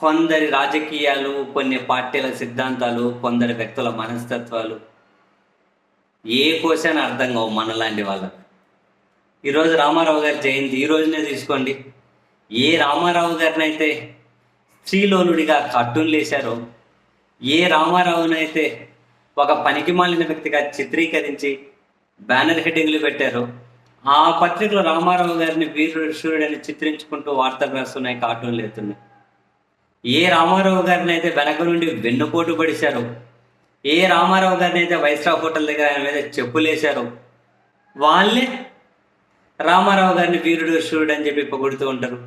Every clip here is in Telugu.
కొందరి రాజకీయాలు కొన్ని పార్టీల సిద్ధాంతాలు కొందరి వ్యక్తుల మనస్తత్వాలు. ఏ క్వశ్చన్ అర్థం కావు మనలాంటి వాళ్ళకు. ఈరోజు రామారావు గారి జయంతి ఈ రోజునే తీసుకోండి. ఏ రామారావు గారిని అయితే స్త్రీలోనుడిగా కార్టూన్లు వేశారో ఏ రామారావునైతే ఒక పనికి మాలిన వ్యక్తిగా చిత్రీకరించి బ్యానర్ హెడ్డింగ్లు పెట్టారో ఆ పత్రికలో రామారావు గారిని వీరుడు సూర్యుడని చిత్రించుకుంటూ వార్తలు రాస్తున్నాయి కార్టూన్లు ఎత్తున్నాయి ఏ రామారావు గారిని అయితే వెనక నుండి వెన్నుపోటు పడిశారు ఏ రామారావు గారిని అయితే వైస్రా హోటల్ దగ్గర ఆయన మీద చెప్పులేశారు వాళ్ళే రామారావు గారిని వీరుడు శూరుడు అని చెప్పి పొగుడుతూ ఉంటారు.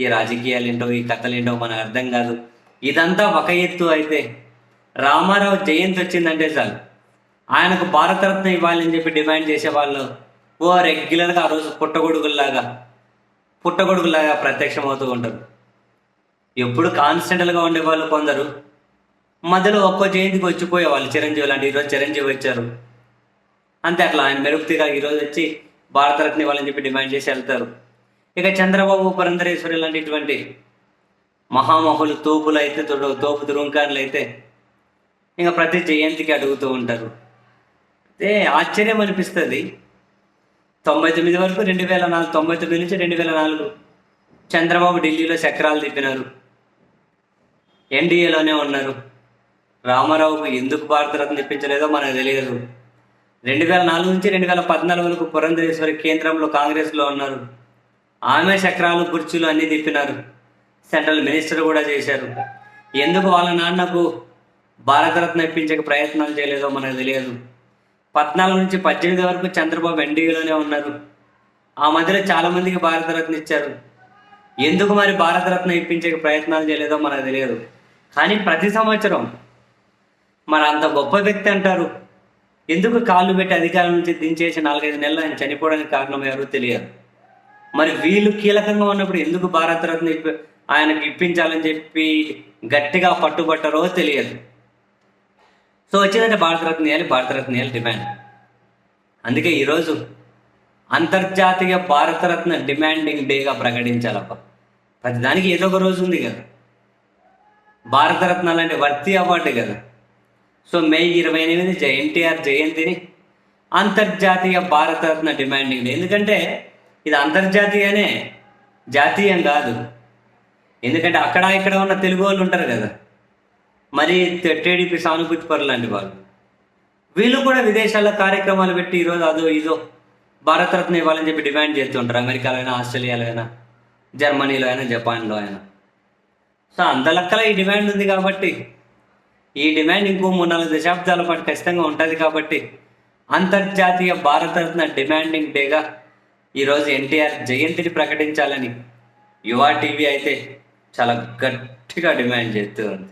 ఈ రాజకీయాలు ఏంటో ఈ కథలు ఏంటో మనకు అర్థం కాదు. ఇదంతా ఒక ఎత్తు అయితే రామారావు జయంతి వచ్చిందంటే చాలు. ఆయనకు భారతరత్న ఇవ్వాలని చెప్పి డిమాండ్ చేసే వాళ్ళు ఓ రెగ్యులర్గా ఆ రోజు పుట్టగొడుగుల్లాగా పుట్టగొడుగులాగా ప్రత్యక్షమవుతూ ఉంటారు. ఎప్పుడు కాన్స్టెంట్గా ఉండేవాళ్ళు కొందరు. మధ్యలో ఒక్కో జయంతికి వచ్చిపోయే వాళ్ళు చిరంజీవి లాంటి ఈరోజు చిరంజీవి వచ్చారు. అంతే అట్లా ఆయన మెరుగుతిగా ఈరోజు వచ్చి భారతరత్న ఇవ్వాలని చెప్పి డిమాండ్ చేసి వెళ్తారు. ఇక చంద్రబాబు పురంధరేశ్వరి లాంటి ఇటువంటి మహామహులు తోపులు అయితే తోడు తోపు దురుంకాన్లు అయితే ఇంకా ప్రతి జయంతికి అడుగుతూ ఉంటారు. అదే ఆశ్చర్యం అనిపిస్తుంది. తొంభై తొమ్మిది వరకు రెండు వేల నాలుగు తొంభై తొమ్మిది నుంచి రెండు వేల నాలుగు చంద్రబాబు ఢిల్లీలో చక్రాలు తిప్పినారు. ఎన్డీఏలోనే ఉన్నారు. రామారావుకు ఎందుకు భారతరత్న ఇప్పించలేదో మనకు తెలియదు. రెండు వేల నాలుగు నుంచి రెండు వేల పద్నాలుగు వరకు పురంధరేశ్వరి కేంద్రంలో కాంగ్రెస్లో ఉన్నారు. ఆమె చక్రాలు కుర్చీలు అన్నీ తిప్పినారు. సెంట్రల్ మినిస్టర్ కూడా చేశారు. ఎందుకు వాళ్ళ నాన్నకు భారతరత్న ఇప్పించక ప్రయత్నాలు చేయలేదో మనకు తెలియదు. పద్నాలుగు నుంచి పద్దెనిమిది వరకు చంద్రబాబు ఎన్డీఏలోనే ఉన్నారు. ఆ మధ్యలో చాలామందికి భారతరత్న ఇచ్చారు. ఎందుకు మరి భారతరత్న ఇప్పించే ప్రయత్నాలు చేయలేదో మనకు తెలియదు. కానీ ప్రతి సంవత్సరం మరి అంత గొప్ప వ్యక్తి అంటారు. ఎందుకు కాళ్ళు పెట్టి అధికారం నుంచి దించేసి నాలుగైదు నెలలు ఆయన చనిపోవడానికి కారణం ఎవరో తెలియదు. మరి వీళ్ళు కీలకంగా ఉన్నప్పుడు ఎందుకు భారతరత్న ఆయనకి ఇప్పించాలని చెప్పి గట్టిగా పట్టుబట్టారో తెలియదు. సో వచ్చిందంటే భారతరత్న వేయాలి భారతరత్న వేయాలి డిమాండ్. అందుకే ఈరోజు అంతర్జాతీయ భారతరత్న డిమాండింగ్ డేగా ప్రకటించాలప్ప ప్రతి దానికి ఏదో ఒక రోజు ఉంది కదా. భారతరత్నాలు అంటే వర్తి అవార్డు కదా. సో మే ఇరవై ఎనిమిది ఎన్టీఆర్ జయంతిని అంతర్జాతీయ భారతరత్న డిమాండింగ్ ఎందుకంటే ఇది అంతర్జాతీయనే జాతీయం కాదు. ఎందుకంటే అక్కడ ఇక్కడ ఉన్న తెలుగు వాళ్ళు ఉంటారు కదా. మరి టీడీపీ సానుభూతి పరులు లాంటి వాళ్ళు. వీళ్ళు కూడా విదేశాల్లో కార్యక్రమాలు పెట్టి ఈరోజు అదో ఇదో భారతరత్న ఇవ్వాలని చెప్పి డిమాండ్ చేస్తుంటారు అమెరికాలో అయినా ఆస్ట్రేలియాలో అయినా జర్మనీలో అయినా జపాన్లో అయినా. సో అంత లెక్కల ఈ డిమాండ్ ఉంది కాబట్టి. ఈ డిమాండ్ ఇంకో మూడు నాలుగు దశాబ్దాల పాటు ఖచ్చితంగా ఉంటుంది కాబట్టి అంతర్జాతీయ భారతరత్న డిమాండింగ్ డేగా ఈరోజు ఎన్టీఆర్ జయంతిని ప్రకటించాలని యువ టీవీ అయితే చాలా గట్టిగా డిమాండ్ చేస్తూ ఉంది.